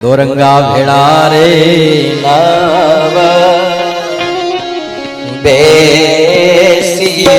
દોરંગા ભેળા રે નવ બેસીએ.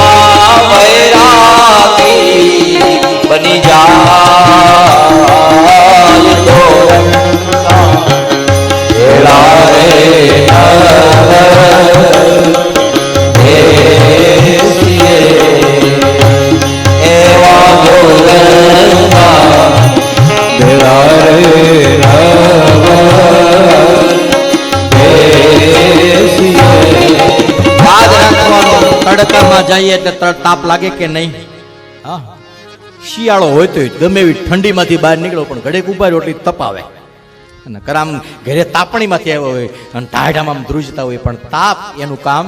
જઈએ એટલે તાપ લાગે કે નહીં? હા. શિયાળો હોય તો ગમે એવી ઠંડીમાંથી બહાર નીકળો, પણ ઘડેક ઊભા રોટલી તપાવે. અને કરામ ઘરે તાપણીમાંથી આવ્યો હોય અને ટાઢામાં ધ્રુજતા હોય, પણ તાપ એનું કામ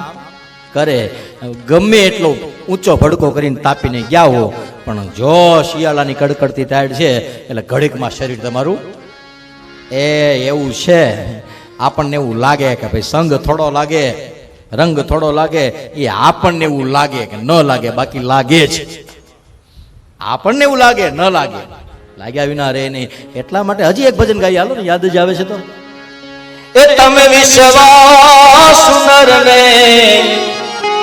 કરે. ગમે એટલો ઊંચો ભડકો કરીને તાપીને ગયા હો, પણ જો શિયાળાની કડકડતી ટાઈડ છે, એટલે ઘડીકમાં શરીર તમારું એ એવું છે. આપણને એવું લાગે કે ભાઈ સંઘ થોડો લાગે. રંગ થોડો લાગે, એ આપણને એવું લાગે કે ન લાગે, બાકી લાગે જ. આપણને એવું લાગે, ન લાગે. લાગ્યા વિના રે નહીં. એટલા માટે હજી એક ભજન ગાઈ હાલો ને, યાદ જ આવે છે તો. એ તમે વિશ્વાસ નર ને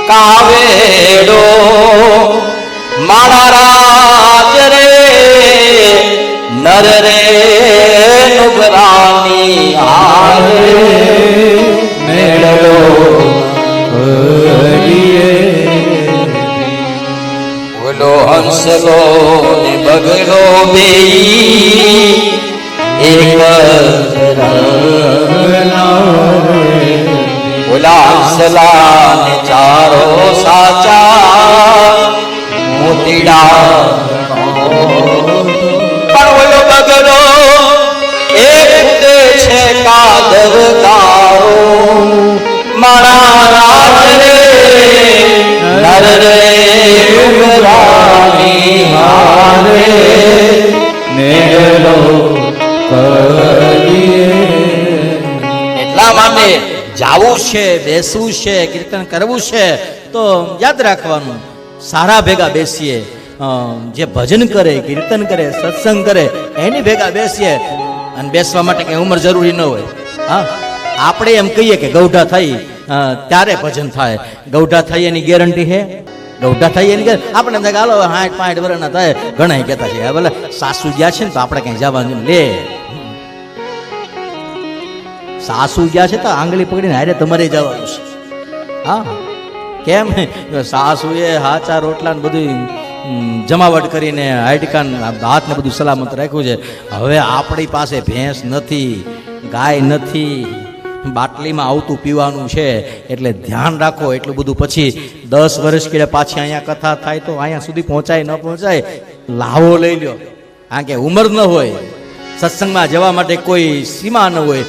કાવેડો, મારા રાજ રે, નર રે, નુગરાની હારે મેળલો હંસલો ને બગલો બે એક ઓલા હંસલા ને ચારો સાચા મોતીડા પણ ઓલો બગલો એક છે કાદવ કારો મારા રાજ રે નર રે જાવું છે, બેસવું છે, કીર્તન કરવું છે, તો યાદ રાખવાનું, સારા ભેગા બેસીએ. જે ભજન કરે, કીર્તન કરે, સત્સંગ કરે, એની ભેગા બેસીએ અને બેસવા માટે કઈ ઉંમર જરૂરી ન હોય. હા, આપણે એમ કહીએ કે ગૌઢા થઈ ત્યારે ભજન થાય. ગૌઢા થઈ એની ગેરંટી છે ગૌઢા થઈ એની આપણે એમ હાલો, હાઠ પાંઠ વર્ષના થાય. ઘણા કહેતા છે ભલે, સાસુ ગયા છે ને, તો આપણે કઈ જવાનું લે. સાસુ ગયા છે તો આંગળી પકડીને હારે તમારે જવાનું છે. હા. કેમ? સાસુએ હાચા રોટલા ને બધું જમાવટ કરીને હાડકાન હાથને બધું સલામત રાખ્યું છે. હવે આપણી પાસે ભેંસ નથી, ગાય નથી, બાટલીમાં આવતું પીવાનું છે. એટલે ધ્યાન રાખો એટલું બધું પછી દસ વર્ષ કે પાછી અહીંયા કથા થાય તો અહીંયા સુધી પહોંચાય, ન પહોંચાય, લાવો લઈ લ્યો. કારણ કે ઉંમર ન હોય. સત્સંગમાં જવા માટે કોઈ સીમા ન હોય.